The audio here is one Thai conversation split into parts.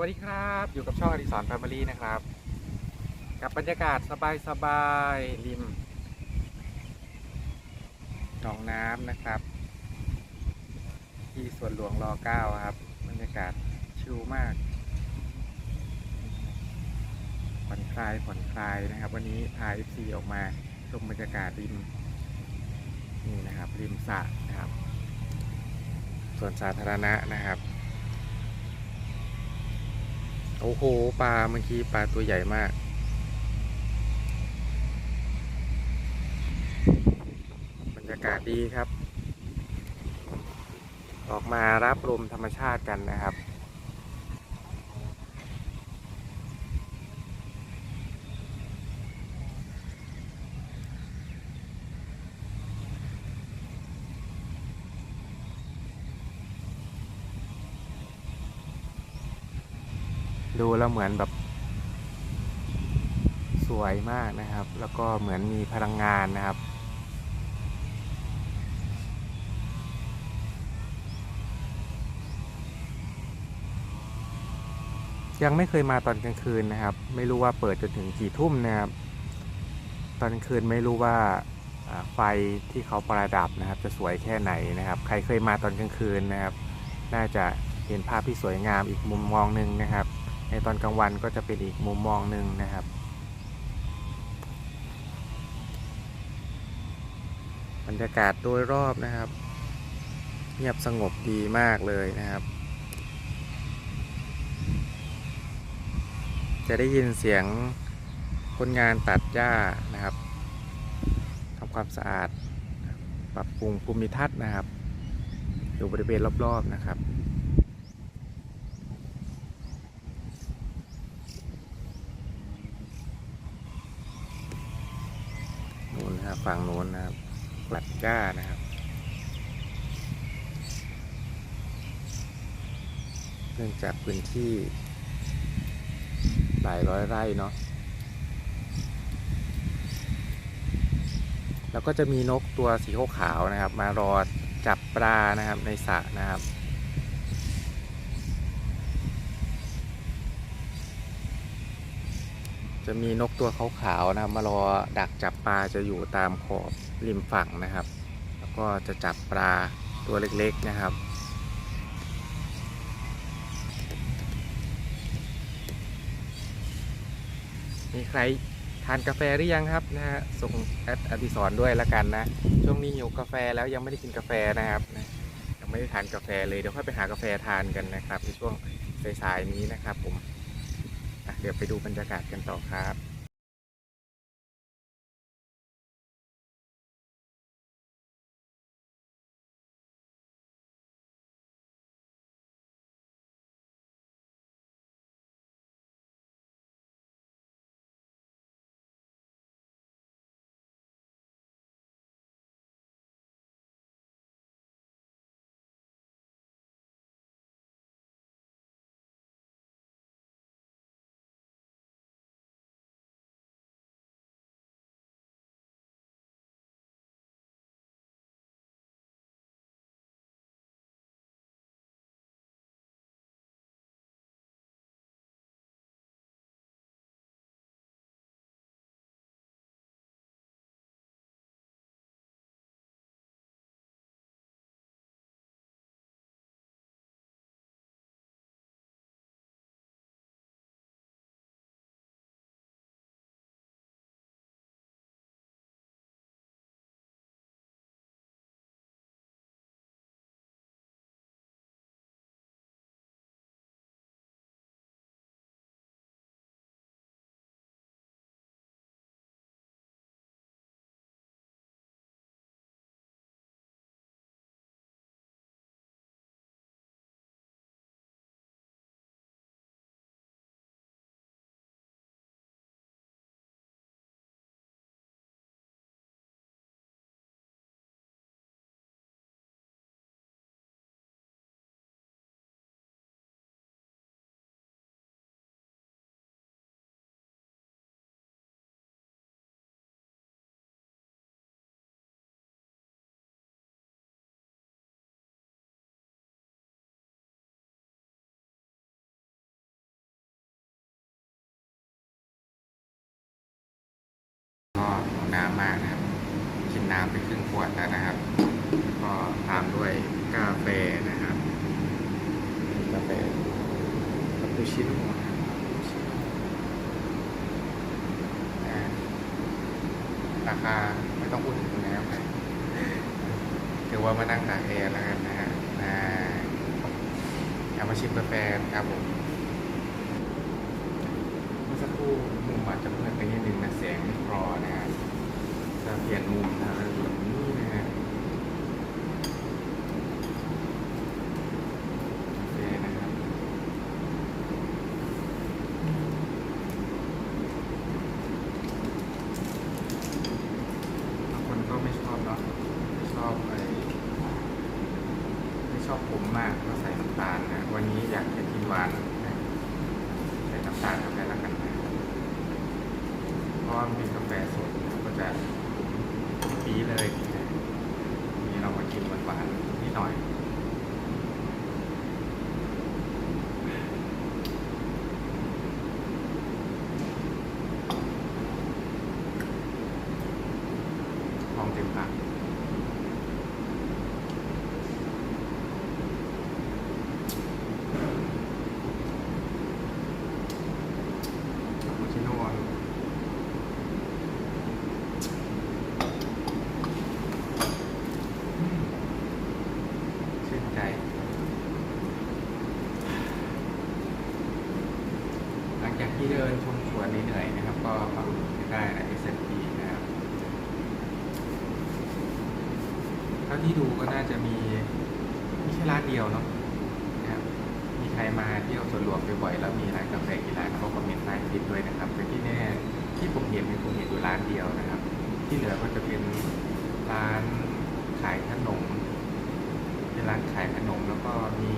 วัสดีครับ อยู่กับช่องอดิสรแฟมิลี่นะครับ กับบรรยากาศสบายๆริมหนองน้ำนะครับ ที่สวนหลวงรอเก้าครับ บรรยากาศชิลมากผ่อนคลายผ่อนคลายนะครับ วันนี้พา FC ออกมาชมบรรยากาศริมนี่นะครับริมสระนะครับส่วนสาธารณะนะครับ อ้โห ปลาเมื่อกี้ปลาตัวใหญ่มากบรรยากาศดีครับ ออกมารับลมธรรมชาติกันนะครับ ดูแล้วเหมือนแบบ สวยมากนะครับ แล้วก็เหมือนมีพลังงานนะครับ ยังไม่เคยมาตอนกลางคืนนะครับ ไม่รู้ว่าเปิดจนถึงกี่ทุ่มนะครับ ตอนกลางคืนไม่รู้ว่าอ่าไฟที่เขาประดับนะครับ จะสวยแค่ไหนนะครับ ใครเคยมาตอนกลางคืนนะครับ น่าจะเห็นภาพที่สวยงามอีกมุมมองหนึ่งนะครับ ในตอนกลางวันก็จะเป็นอีกมุมมองหนึ่งนะครับ บรรยากาศโดยรอบนะครับ เงียบสงบดีมากเลยนะครับ จะได้ยินเสียงคนงานตัดหญ้านะครับทำความสะอาด ปรับปรุงภูมิทัศน์นะครับ อยู่บริเวณรอบๆนะครับ นะครับฝั่งโน้นนะครับตัดหญ้านะครับเนื่องจากพื้นที่ หลายร้อยไร่เนาะแล้วก็จะมีนกตัวสีขาวนะครับ มารอจับปลานะครับในสระนะครับ จะมีนกตัวขาวๆนะครับมารอดักจับปลาจะอยู่ตามขอบริมฝั่งนะครับ แล้วก็จะจับปลาตัวเล็กๆนะครับมีใครทานกาแฟหรือยังครับนะฮะส่งแอดอดิสรด้วยละกันนะ ช่วงนี้หิวกาแฟแล้วยังไม่ได้กินกาแฟนะครับนะยังไม่ได้ทานกาแฟเลยเดี๋ยวค่อยไปหากาแฟทานกันนะครับในช่วงสายๆนี้นะครับผม ดี๋ยวไปดูบรรยากาศกันต่อครับ ก็น้ำมากนะครับ กินน้ำไปครึ่งขวดแล้วนะครับ ก็ตามด้วยกาแฟนะครับกาแฟคาปูชิโน่นะครับอ่าราคาไม่ต้องพูดถึงนะครับถือว่ามานั่งตากแอร์แล้วกันนะฮะเอามาชิมกาแฟครับผมเมื่อสักครู่มุมอาจจะมืดไปนิดนึงนะแสงไม่พอนะเปลี่ยนมุมนะแบบนี้นะฮะโอเคนะครับบางคนก็ไม่ชอบเนาะไม่ช อบไอ้ไม่ชอบผมมากก็ใส่น้ำตาลนะวันนี้อยากจะกินหวานนะใส่น้ำตาลเข้าไปแล้วกันนะเพราะมันเป็นกาแฟสดก็จะปีเลยนี่เรามากินหวานๆนิดหน่อยลองเต็มปากคาปูชิโน่อืมชื่นใจ หลังจากที่เดินชมสวนเหนื่อยๆนะครับ ก็มาอุดหนุนได้ใน S&P นะครับ เท่าที่ดูก็น่าจะมีมีแค่ร้านเดียวเนาะนะครับมีใครมาเที่ยวสวนหลวงบ่อยๆแล้วมีร้านกาแฟกี่ร้านก็คอมเมนต์ใต้คลิปด้วยนะครับแต่ที่แน่ที่ผมเห็นเนี่ยผมเห็นอยู่ร้านเดียวนะครับ ที่เหลือก็จะเป็นร้านขายขนมเป็นร้านขายขนมแล้วก็มี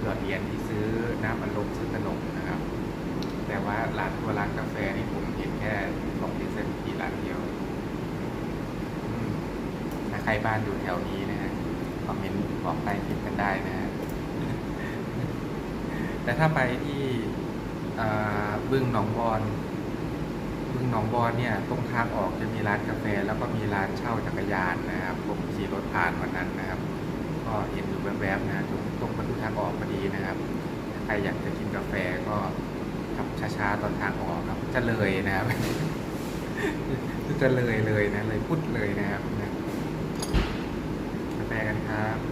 หยอดเหรียญที่ซื้อน้ำอัดลมซื้อขนมนะครับ แต่ว่าร้านตัวร้านกาแฟนี่ผมเห็นแค่ของดิเซนที่ร้านเดียว ใครบ้านอยู่แถวนี้นะฮะคอมเมนต์บอกใต้คลิปกันได้นะฮะแต่ถ้าไปที่บึงหนองบอนบึงหนองบอนเนี่ยตรงทางออกจะมีร้านกาแฟ แล้วก็มีร้านเช่าจักรยานนะครับผมขี่รถผ่านวันนั้นนะครับ ก็เห็นอยู่แวบๆนะตรงตรงประตูทางออกพอดีนะครับใครอยากจะกินกาแฟก็ขับช้าๆตอนทางออกครับ จะเลยนะครับจะเลยเลยนะเลยพุดเลยนะครับนะา